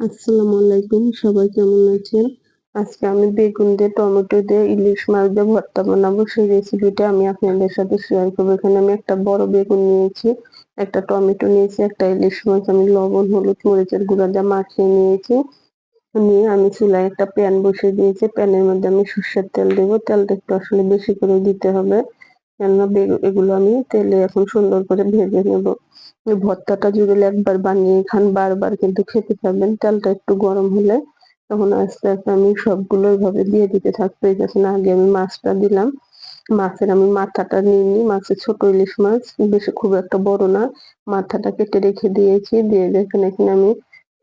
আসসালামু আলাইকুম, সবাই কেমন আছেন? আজকে আমি বেগুন দিয়ে, টমেটো দিয়ে, ইলিশ মাছ দিয়ে ভর্তা বানাবো। সেই রেসিপিটা আমি আপনাদের সাথে শেয়ার করব। এখানে আমি একটা বড় বেগুন নিয়েছি, একটা টমেটো নিয়েছি, একটা ইলিশ মাছ, আমি লবণ, হলুদ, মরিচের গুঁড়া দিয়ে মাখিয়ে নিয়েছি। নিয়ে আমি চুলায় একটা প্যান বসিয়ে দিয়েছি। প্যানের মধ্যে আমি সর্ষের তেল দেবো। তেলটা একটু আসলে বেশি করে দিতে হবে। কেননা এগুলো আমি তেলে এখন সুন্দর করে ভেজে নেব। ভর্তাটা যদি একবার বানিয়ে খান, বারবার কিন্তু খেতে পারবেন। তেলটা একটু গরম হলে তখন আস্তে আস্তে আমি সবগুলো এভাবে দিয়ে দিতে থাকব। এই দেখুন, আগে আমি মাছটা দিলাম। মাছের আমি মাথাটা নিয়ে নিই। মাছের ছোট ইলিশ মাছ, বেশি খুব একটা বড় না। মাথাটা কেটে রেখে দিয়েছি। দিয়ে দেখেন, এখানে আমি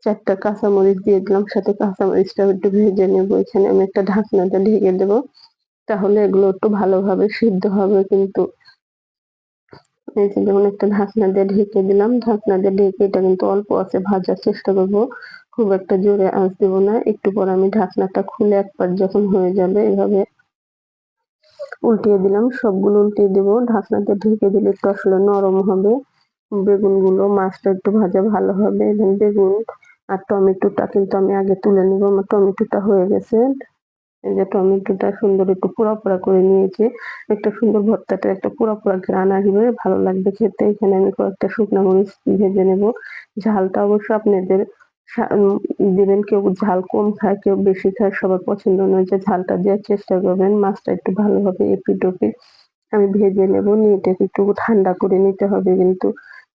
চারটা কাঁচামরিচ দিয়ে দিলাম। সাথে কাঁচামরিচটা একটু ভেজে নেব। এখানে আমি একটা ঢাকনাটা ঢেকে দেবো। তাহলে এগুলো একটু ভালোভাবে সিদ্ধ হবে কিন্তু এই যে যেমন একটা ঢাকনা দিয়ে ঢেকে দিলাম, ঢাকনা দিয়ে ঢেকে এটা কিন্তু অল্প আছে, ভাজার চেষ্টা করব। খুব একটা জোরে আঁচ দেবো না, একটু পর আমি ঢাকনাটা খুলে একবার যখন হয়ে যাবে এভাবে উল্টিয়ে দিলাম, সবগুলো উল্টিয়ে দেবো। ঢাকনাতে ঢেকে দিলে একটু আসলে নরম হবে। বেগুনগুলো, মাছটা একটু ভাজা ভালো হবে। এবং বেগুন আর টমেটোটা কিন্তু আমি আগে তুলে নিব, আমার টমেটোটা হয়ে গেছে। এই যে টমেটোটা সুন্দর একটু পোড়া পোড়া করে নিয়েছি। একটা সুন্দর ভর্তাটা, একটা পোড়া পোড়া গ্রান আসবে ভালো লাগবে খেতে। এখানে আমি কয়েকটা শুকনো মরিচ ভেজে নেব। ঝালটা অবশ্য আপনাদের দিবেন, কেউ ঝাল কম খায়, কেউ বেশি খায়, সবার পছন্দ অনুযায়ী ঝালটা দেওয়ার চেষ্টা করবেন, মাছটা একটু ভালোভাবে এপিট ওপিট আমি ভেজে নেব, নিয়ে এটাকে একটু ঠান্ডা করে নিতে হবে কিন্তু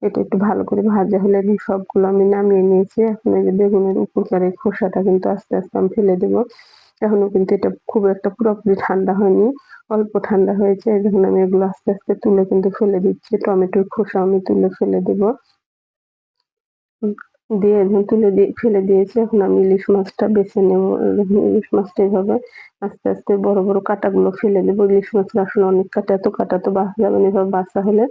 এটা একটু ভালো করে ভাজা হলে সবগুলো আমি নামিয়ে নিয়েছি। এখন এই যে বেগুনের উপকারের খোসাটা কিন্তু আস্তে আস্তে আমি ফেলে দেবো। এখনও কিন্তু এটা খুব একটা পুরোপুরি ঠান্ডা হয়নি, অল্প ঠান্ডা হয়েছে। যখন আমি এগুলো আস্তে আস্তে তুলে কিন্তু ফেলে দিচ্ছি। টমেটোর খোসা আমি তুলে ফেলে দেব। দিয়ে তুলে দিয়ে, ফেলে দিয়েছি। এখন আমি ইলিশ মাছটা বেছে নেব। ইলিশ মাছটা এইভাবে আস্তে আস্তে বড় বড় কাটাগুলো ফেলে দেবো। ইলিশ মাছটা আসলে অনেক কাটা, এত কাটা তো বাঁচা যাবে না এভাবে বাঁচা হলে।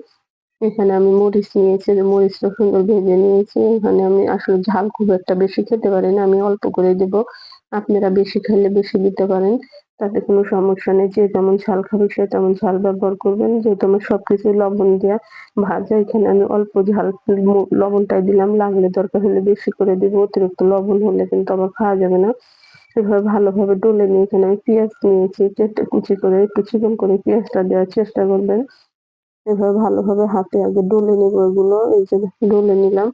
এখানে আমি মরিচ নিয়েছি, যে মরিচটা সুন্দর ভেজে নিয়েছি। এখানে আমি আসলে ঝাল খুব একটা বেশি খেতে পারি না। আমি অল্প করে দেব। আপনারা বেশি খেলে বেশি দিতে পারেন, তাতে কোনো সমস্যা নেই। যে যেমন ঝাল খাবে, সে তেমন ঝাল ব্যবহার করবেন। যেহেতু আমার সব সবকিছু লবণ দেওয়া ভাজা, এখানে আমি অল্প ঝাল লবণটাই দিলাম। লাগলে দরকার হলে বেশি করে দিব, অতিরিক্ত লবণ হলে কিন্তু আবার খাওয়া যাবে না। এভাবে ভালোভাবে ডলে নিয়ে এখানে আমি পেঁয়াজ নিয়েছি কেটে কুচি করে, একটু চিকন করে পেঁয়াজটা দেওয়ার চেষ্টা করবেন। এভাবে ভালোভাবে হাতে আগে ডলে নেব এগুলো, এই যে ডলে নিলাম।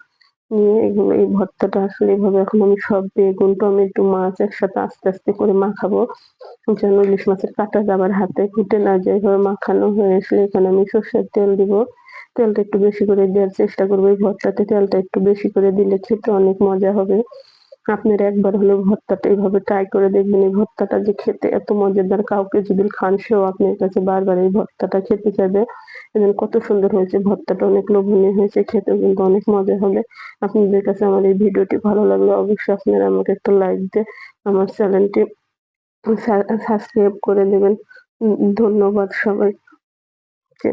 নিয়ে এগুলো, এই ভর্তাটা আসলে এভাবে এখন আমি সব বেগুন, টমেটো, মাছ একসাথে আস্তে আস্তে করে মাখাবো। যেন ইলিশ মাছের কাটা যাবার হাতে ফুটে না যায়, এভাবে মাখানো হয়ে আসলে এখানে আমি সর্ষের তেল দিব। তেলটা একটু বেশি করে দেওয়ার চেষ্টা করব। এই ভর্তাতে তেলটা একটু বেশি করে দিলে খেতে অনেক মজা হবে। আপনারা একবার হলেও ভর্তাটা এইভাবে ট্রাই করে দেখবেন। এই ভর্তাটা যে খেতে এত মজাদার, কাউকে যদি খান সেও আপনার কাছে বারবার এই ভর্তাটা খেতে চাইবে। এবং কত সুন্দর হয়েছে, ভর্তাটা অনেক লোভনীয় হয়েছে, খেতেও কিন্তু অনেক মজা হবে। আপনাদের কাছে আমার এই ভিডিওটি ভালো লাগলে অবশ্যই আপনারা আমাকে একটা লাইক দিয়ে আমার চ্যানেলটি সাবস্ক্রাইব করে দেবেন। ধন্যবাদ সবাইকে।